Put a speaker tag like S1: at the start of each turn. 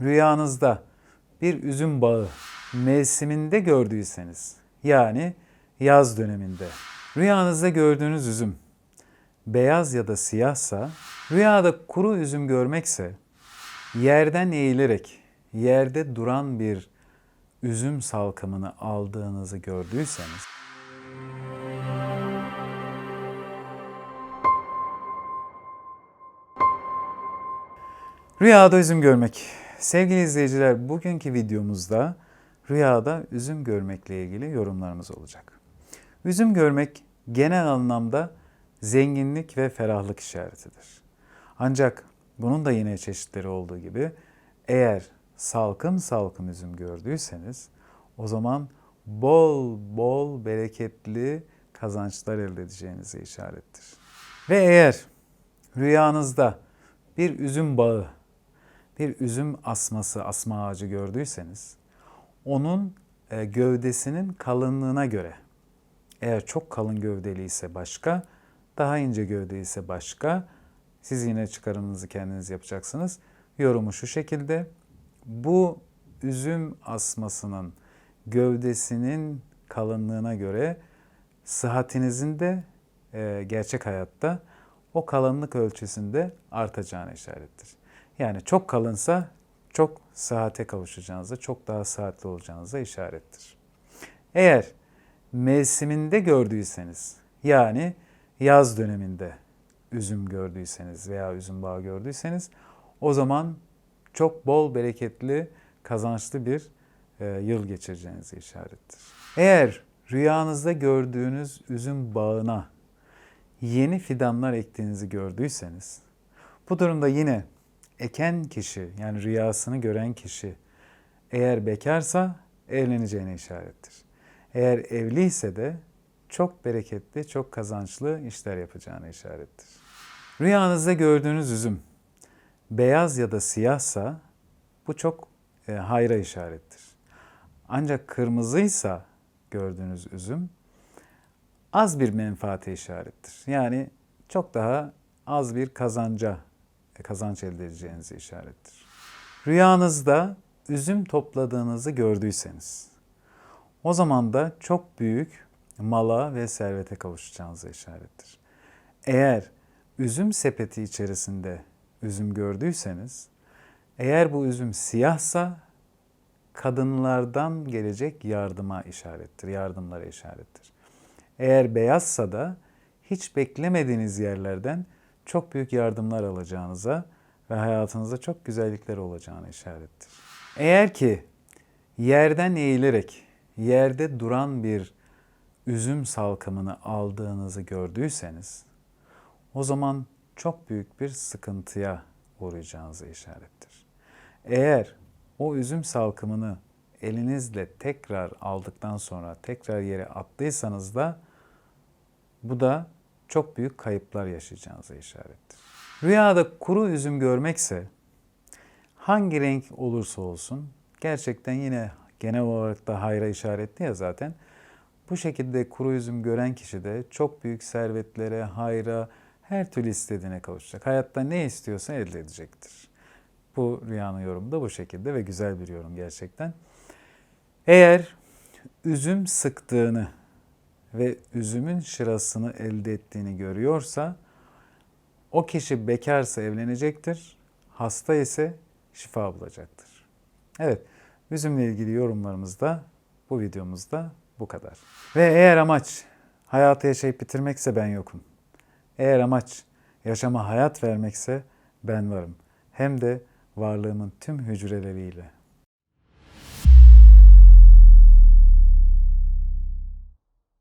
S1: rüyanızda bir üzüm bağı mevsiminde gördüyseniz yani yaz döneminde rüyanızda gördüğünüz üzüm beyaz ya da siyahsa rüyada kuru üzüm görmekse yerden eğilerek yerde duran bir üzüm salkımını aldığınızı gördüyseniz Rüyada üzüm görmek. Sevgili izleyiciler, bugünkü videomuzda rüyada üzüm görmekle ilgili yorumlarımız olacak. Üzüm görmek genel anlamda zenginlik ve ferahlık işaretidir. Ancak bunun da yine çeşitleri olduğu gibi eğer salkım salkım üzüm gördüyseniz o zaman bol bol bereketli kazançlar elde edeceğinize işarettir. Ve eğer rüyanızda bir üzüm bağı bir üzüm asması, asma ağacı gördüyseniz onun e, gövdesinin kalınlığına göre eğer çok kalın gövdeli ise başka, daha ince gövde ise başka. Siz yine çıkarımınızı kendiniz yapacaksınız. Yorumu şu şekilde. Bu üzüm asmasının gövdesinin kalınlığına göre sıhhatinizin de e, gerçek hayatta o kalınlık ölçüsünde artacağını işarettir. Yani çok kalınsa çok sıhhate kavuşacağınıza, çok daha sıhhatli olacağınıza işarettir. Eğer mevsiminde gördüyseniz, yani yaz döneminde üzüm gördüyseniz veya üzüm bağı gördüyseniz o zaman çok bol bereketli, kazançlı bir e, yıl geçireceğinizi işarettir. Eğer rüyanızda gördüğünüz üzüm bağına yeni fidanlar ektiğinizi gördüyseniz bu durumda yine eken kişi yani rüyasını gören kişi eğer bekarsa evleneceğine işarettir. Eğer evliyse de çok bereketli, çok kazançlı işler yapacağına işarettir. Rüyanızda gördüğünüz üzüm beyaz ya da siyahsa bu çok e, hayra işarettir. Ancak kırmızıysa gördüğünüz üzüm az bir menfaate işarettir. Yani çok daha az bir kazanca kazanç elde edeceğinizi işarettir. Rüyanızda üzüm topladığınızı gördüyseniz o zaman da çok büyük mala ve servete kavuşacağınızı işarettir. Eğer üzüm sepeti içerisinde üzüm gördüyseniz eğer bu üzüm siyahsa kadınlardan gelecek yardıma işarettir, yardımlara işarettir. Eğer beyazsa da hiç beklemediğiniz yerlerden çok büyük yardımlar alacağınıza ve hayatınızda çok güzellikler olacağını işarettir. Eğer ki yerden eğilerek yerde duran bir üzüm salkımını aldığınızı gördüyseniz o zaman çok büyük bir sıkıntıya uğrayacağınızı işarettir. Eğer o üzüm salkımını elinizle tekrar aldıktan sonra tekrar yere attıysanız da bu da çok büyük kayıplar yaşayacağınıza işarettir. Rüyada kuru üzüm görmekse hangi renk olursa olsun gerçekten yine genel olarak da hayra işaretli ya zaten. Bu şekilde kuru üzüm gören kişi de çok büyük servetlere, hayra, her türlü istediğine kavuşacak. Hayatta ne istiyorsa elde edecektir. Bu rüyanın yorumu da bu şekilde ve güzel bir yorum gerçekten. Eğer üzüm sıktığını ve üzümün şırasını elde ettiğini görüyorsa o kişi bekarsa evlenecektir, hasta ise şifa bulacaktır. Evet, üzümle ilgili yorumlarımız da bu videomuzda bu kadar. Ve eğer amaç hayatı yaşayıp bitirmekse ben yokum. Eğer amaç yaşama hayat vermekse ben varım. Hem de varlığımın tüm hücreleriyle.